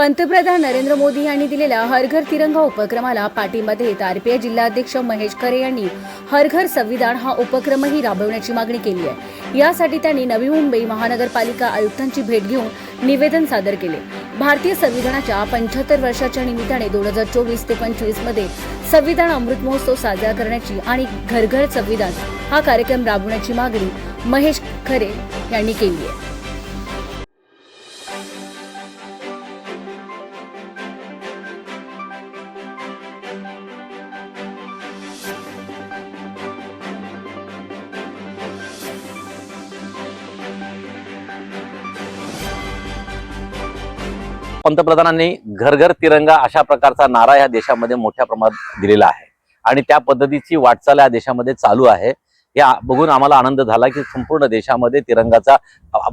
पंतप्रधान नरेंद्र मोदी यांनी दिलेल्या हर घर तिरंगा उपक्रमाला पाठिंबा देत आरपीआय जिल्हाध्यक्ष महेश खरे यांनी हर घर संविधान हा उपक्रमही राबवण्याची मागणी केली आहे. यासाठी त्यांनी नवी मुंबई महानगरपालिका आयुक्तांची भेट घेऊन निवेदन सादर केले. भारतीय संविधानाच्या पंच्याहत्तर वर्षाच्या निमित्ताने दोन हजार चोवीस ते पंचवीसमध्ये संविधान अमृत महोत्सव साजरा करण्याची आणि घर घर संविधान हा कार्यक्रम राबवण्याची मागणी महेश खरे यांनी केली आहे. पंतप्रधानांनी घर घर तिरंगा अशा प्रकारचा नारा या देशामध्ये मोठ्या प्रमाणात दिलेला आहे. आणि त्या पद्धतीची वाटचाल या देशामध्ये चालू आहे. या बघून आम्हाला आनंद झाला की संपूर्ण देशामध्ये तिरंगाचा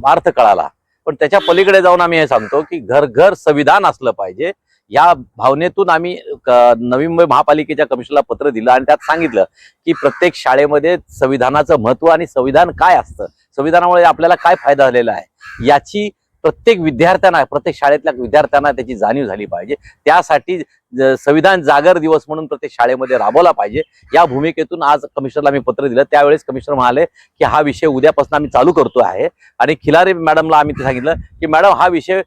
अर्थ कळाला. पण त्याच्या पलीकडे जाऊन आम्ही हे सांगतो की घर घर संविधान असलं पाहिजे. या भावनेतून आम्ही क- नवी मुंबई महापालिकेच्या कमिशनला पत्र दिलं आणि त्यात सांगितलं की प्रत्येक शाळेमध्ये संविधानाचं महत्त्व आणि संविधान काय असतं? संविधानामुळे आपल्याला काय फायदा झालेला आहे? याची प्रत्येक विद्यार्थ्यांना प्रत्येक शाळेतल्या विद्यार्थ्यांना त्याची जाणीव झाली पाहिजे. त्यासाठी ज- संविधान जागर दिवस म्हणून प्रत्येक शाळेमध्ये राबवला पाहिजे. या भूमिकेतून आज कमिशनरला मी पत्र दिलं. त्यावेळेस कमिशनर म्हणाले की हा विषय उद्यापासून आम्ही चालू करतो आहे. आणि खिलारे मॅडमला आम्ही ते सांगितलं की मॅडम हा विषय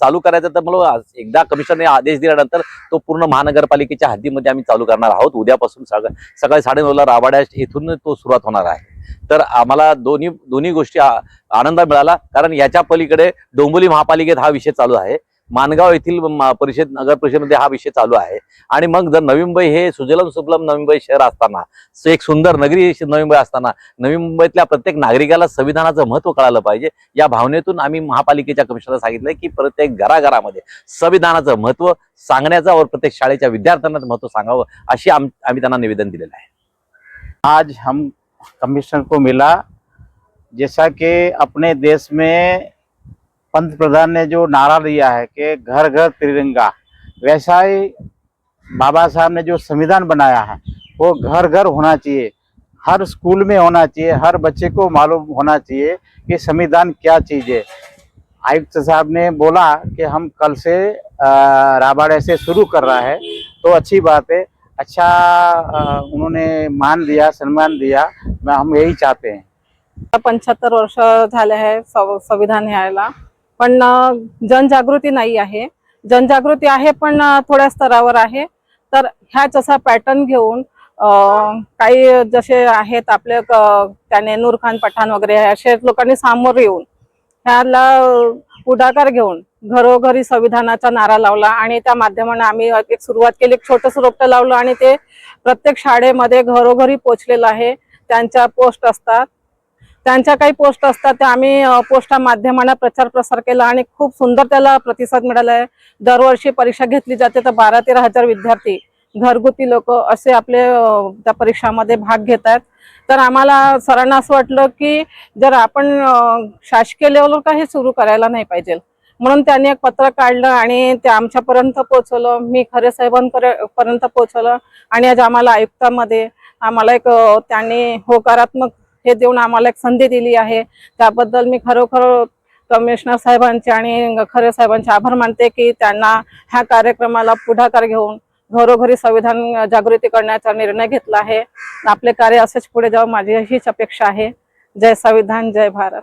चालू करायचा तर मला एकदा कमिशनरने आदेश दिल्यानंतर तो पूर्ण महानगरपालिकेच्या हद्दीमध्ये आम्ही चालू करणार आहोत. उद्यापासून सकाळी साडेनऊला राबाड्या इथून तो सुरुवात होणार आहे. तर आम्हाला दोन्ही दोन्ही गोष्टी आनंद मिळाला. कारण याच्या पलीकडे डोंबोली महापालिकेत हा विषय चालू आहे. मानगाव येथील परिषद नगर परिषदेमध्ये हा विषय चालू आहे. आणि मग जर नवी मुंबई हे सुजलम सुफलम नवी मुंबई शहर असताना एक सुंदर नगरी नवी मुंबई असताना नवी मुंबईतल्या प्रत्येक नागरिकाला संविधानाचं महत्त्व कळालं पाहिजे या भावनेतून आम्ही महापालिकेच्या कमिशनरला सांगितलं की प्रत्येक घराघरामध्ये संविधानाचं महत्त्व सांगण्याचं व प्रत्येक शाळेच्या विद्यार्थ्यांना महत्त्व सांगावं अशी आम- आम्ही त्यांना निवेदन दिलेलं आहे. आज हम कमिश्नर को मिला। जैसा कि अपने देश में पंत प्रधान ने जो नारा दिया है कि घर घर तिरंगा, वैसा ही बाबा साहब ने जो संविधान बनाया है, वो घर घर होना चाहिए। हर स्कूल में होना चाहिए, हर बच्चे को मालूम होना चाहिए कि संविधान क्या चीज़ है। आयुक्त साहब ने बोला कि हम कल से राबाड़े से शुरू कर रहा है तो अच्छी बात है। अच्छा उन्होंने मान दिया सम्मान दिया हम यही चाहते हैं। पंच्याहत्तर वर्ष झाले आहे संविधान यायला पण जनजागृती नाही आहे. जनजागृती आहे पण थोड्या स्तरावर आहे. तर ह्याच असा पॅटर्न घेऊन काही जसे आहेत आपले त्याने नूर खान पठाण वगैरे असे लोकांनी सामोर येऊन ह्याला पुढाकार घेऊन घरोघरी संविधानाचा नारा लावला आणि त्या माध्यमाने आम्ही एक सुरुवात केली. एक छोटंसं रोपटं लावलं आणि ते प्रत्येक शाळेमध्ये घरोघरी पोचलेलं आहे. त्यांच्या पोस्ट असतात. त्यांच्या काही पोस्ट असतात त्या आम्ही पोस्टा माध्यमांना प्रचार प्रसार केला आणि खूप सुंदर त्याला प्रतिसाद मिळाला आहे. दरवर्षी परीक्षा घेतली जाते तर बारा तेरा हजार विद्यार्थी घरगुती लोक असे आपले त्या परीक्षामध्ये भाग घेत आहेत. तर आम्हाला सरांना असं वाटलं की जर आपण शासकीय लेवलवर काही सुरू करायला नाही पाहिजे म्हणून त्यांनी एक पत्र काढलं आणि ते आमच्यापर्यंत पोहोचवलं. मी खरे साहेबांपर्यंत पोहोचवलं आणि आज आम्हाला आयुक्तामध्ये आम्हाला एक त्यांनी होकारात्मक हे देऊन आम्हाला एक संधी दिली आहे. त्याबद्दल मी खरोखर कमिशनर साहेबांचे आणि खरे साहेबांचे आभार मानते की त्यांना ह्या कार्यक्रमाला पुढाकार घेऊन घरोघरी संविधान जागृती करण्याचा निर्णय घेतला आहे. आपले कार्य असेच पुढे जावं माझी हीच अपेक्षा आहे. जय संविधान जय भारत.